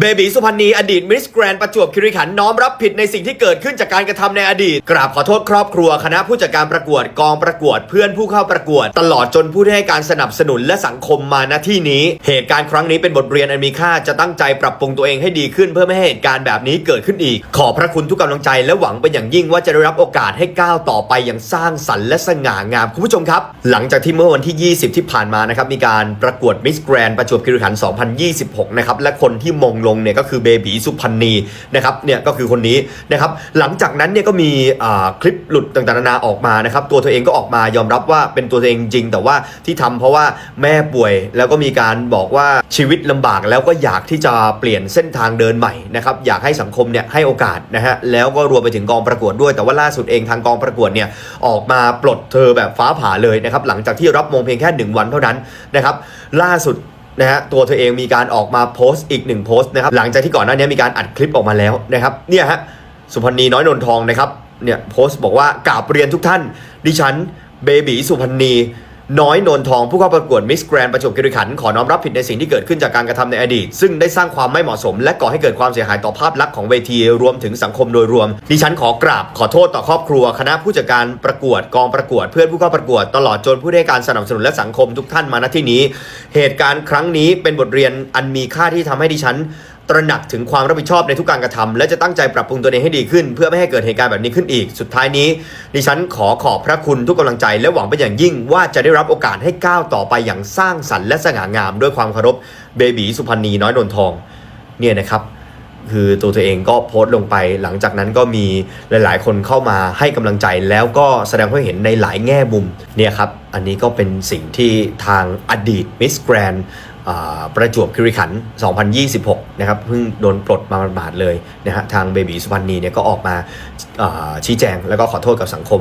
เบบีสุพรรณีอดีตมิสแกรนประจวบคีรีขันธ์น้อมรับผิดในสิ่งที่เกิดขึ้นจากการกระทำในอดีต กราบขอโทษครอบครัวคณะผู้จัดการประกวดกองประกวดเพื่อนผู้เข้าประกวด ตลอดจนผู้ที่ให้การสนับสนุนและสังคมมาณที่นี้ เหตุการณ์ครั้งนี้เป็นบทเรียนอันมีค่าจะตั้งใจปรับปรุงตัวเองให้ดีขึ้นเพื่อไม่ให้เหตุการณ์แบบนี้เกิดขึ้นอีก ขอพระคุณทุกกำลังใจและหวังเป็นอย่างยิ่งว่าจะได้รับโอกาสให้ก้าวต่อไปอย่างสร้างสรรค์และสง่างามคุณผู้ชมครับ หลังจากที่เมื่อวันที่ 20 ที่ผ่านมานะครับมีการประกวดมิสแกรนประจวบคีรีขันธ์ 2026 นะครับและคนที่มงลงเนี่ยก็คือเบบีสุพรรณีนะครับเนี่ยก็คือคนนี้นะครับหลังจากนั้นเนี่ยก็มีคลิปหลุดต่างๆนานาออกมานะครับตัวเธอเองก็ออกมายอมรับว่าเป็นตัวเธอเองจริง แต่ว่าที่ทำเพราะว่าแม่ป่วยแล้วก็มีการบอกว่าชีวิตลำบากแล้วก็อยากที่จะเปลี่ยนเส้นทางเดินใหม่นะครับอยากให้สังคมเนี่ยให้โอกาสนะฮะแล้วก็รวมไปถึงกองประกวดด้วย แต่ว่าล่าสุดเองทางกองประกวดเนี่ยออกมาปลดเธอแบบฟ้าผ่าเลยนะครับหลังจากที่รับมงเพียงแค่หนึ่งวันเท่านั้นนะครับล่าสุด นะฮะตัวเธอเองมีการออกมาโพสต์อีกหนึ่งโพสต์นะครับหลังจากที่ก่อนหน้านี้มีการอัดคลิปออกมาแล้วนะครับเนี่ยฮะสุพรรณีน้อยนนทองนะครับเนี่ยโพสต์บอกว่ากราบเรียนทุกท่าน ดิฉันเบบีสุพรรณี น้อยนนทองผู้เข้าประกวดมิสแกรนประจวบคีรีขันธ์ขอน้อมรับผิดในสิ่งที่เกิดขึ้นจากการกระทำในอดีต ซึ่งได้สร้างความไม่เหมาะสม และก่อให้เกิดความเสียหายต่อภาพลักษณ์ของเวทีรวมถึงสังคมโดยรวม ดิฉันขอกราบขอโทษต่อครอบครัว คณะผู้จัดการประกวดกองประกวด เพื่อนผู้เข้าประกวดตลอดจนผู้ให้การสนับสนุนและสังคมทุกท่านมาณที่นี้ เหตุการณ์ครั้งนี้เป็นบทเรียนอันมีค่าที่ทำให้ดิฉัน ตระหนักถึงความรับผิดชอบในทุกการกระทำและจะตั้งใจปรับปรุงตัวเองให้ดีขึ้น เพื่อไม่ให้เกิดเหตุการณ์แบบนี้ขึ้นอีก สุดท้ายนี้ ดิฉันขอขอบพระคุณทุกกำลังใจ และหวังเป็นอย่างยิ่งว่าจะได้รับโอกาสให้ก้าวต่อไปอย่างสร้างสรรค์และสง่างาม ด้วยความเคารพเบบีสุพรรณีน้อยนนทองเนี่ยนะครับคือตัวเธอเองก็โพสต์ลงไป หลังจากนั้นก็มีหลาย ๆ คนเข้ามาให้กำลังใจแล้วก็แสดงความเห็นในหลายแง่มุมเนี่ยครับ อันนี้ก็เป็นสิ่งที่ทางอดีตมิสแกรน ประจวบคิริขัน 2026 นะครับ เพิ่งโดนปลดมาบาดเลยนะฮะ ทางเบบีสุวรรณีเนี่ยก็ออกมาชี้แจงแล้วก็ขอโทษกับสังคม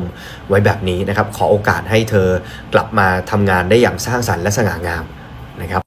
ไว้แบบนี้นะครับ ขอโอกาสให้เธอกลับมาทำงานได้อย่างสร้างสรรค์และสง่างามนะครับ